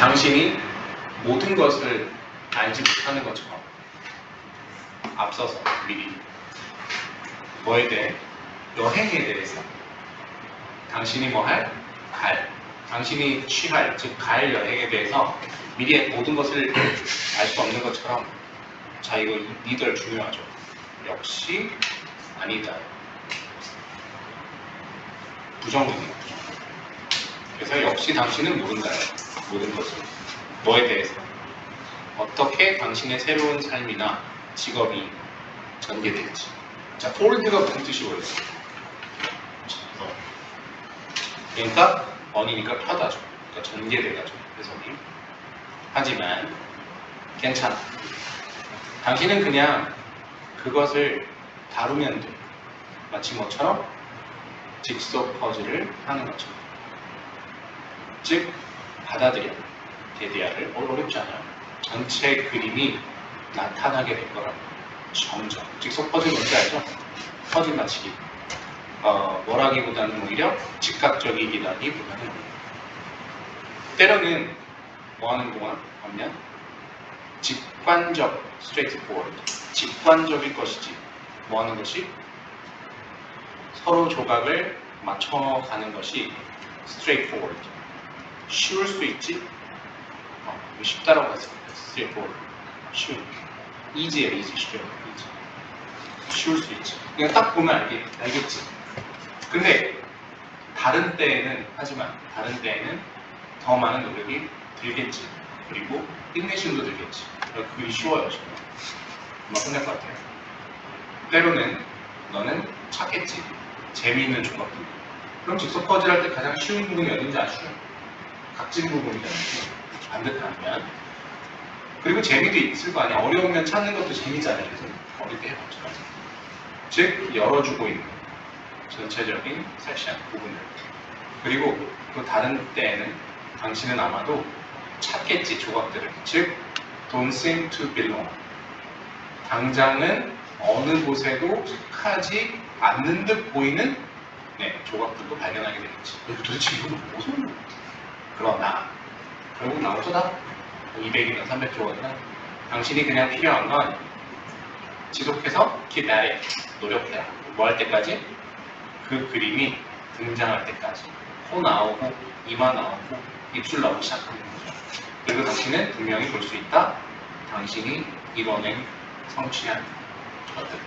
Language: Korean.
당신이 모든 것을 알지 못하는 것처럼 앞서서 미리 뭐에 대해 여행에 대해서 당신이 뭐 할? 갈. 당신이 취할, 즉 갈 여행에 대해서 미리 모든 것을 알 수 없는 것처럼 자 이거 이 리더 중요하죠. 역시 아니다. 부정문이에요. 그래서 역시 당신은 모른다요. 모든 것을. 뭐에 대해서. 어떻게 당신의 새로운 삶이나 직업이 전개될지. 자, 폴드가 무슨 뜻이 원래? 어. 그러니까 언이니까 펴다죠. 그러니까 전개돼가죠. 해석이. 하지만 괜찮아. 당신은 그냥 그것을 다루면 돼. 마치 뭐처럼 직소 퍼즐을 하는 것처럼. 즉 받아들여 데디아를 어, 어렵지 않아요. 전체 그림이 나타나게 될 거라고. 점점. 직소 퍼즐 뭔지 알죠? 퍼즐 맞히기. 어, 뭐라기보다는 오히려 즉각적이기라기보다는 때로는 뭐 하는 동안 하면 직관적 스트레이트 포워드 직관적일 것이지 뭐 하는 것이 서로 조각을 맞춰가는 것이 스트레이트 포워드 쉬울 수 있지? 어, 쉽다라고 스트레이트 포워드 쉬운 이지에 이지 쉬워 이지 쉬울 수 있지. 그냥 딱 보면 알겠, 알겠지. 근데 다른 때에는 하지만 다른 때에는 더 많은 노력이 들겠지. 그리고 인내심도 들겠지. 그러니까 그게 쉬워요 정말. 금방 끝날 것 같아요. 때로는 너는 찾겠지. 재미있는 조각들 그럼 직접 퍼즐 할 때 가장 쉬운 부분이 어딘지 아시죠? 각진 부분이잖아요 반듯하면. 그리고 재미도 있을 거 아니야. 어려우면 찾는 것도 재미잖아요. 그래서 어릴 때 해봤죠 즉 열어주고 있는 전체적인 섹션 부분을 그리고 또 다른 때에는 당신은 아마도 찾겠지 조각들을. 즉 don't seem to belong. 당장은 어느 곳에도 속하지 않는 듯 보이는 네, 조각들도 발견하게 되겠지. 도대체 이건 무슨 그러나 결국 나오잖아 200이나 300조각이나 당신이 그냥 필요한 건 지속해서 it 노력해라 뭐 할 때까지? 그 그림이 등장할 때까지 코 나오고 이마 나오고 입술 나오기 시작하는 거죠. 그리고 당신은 분명히 볼 수 있다. 당신이 이뤄낸 성취한 것들.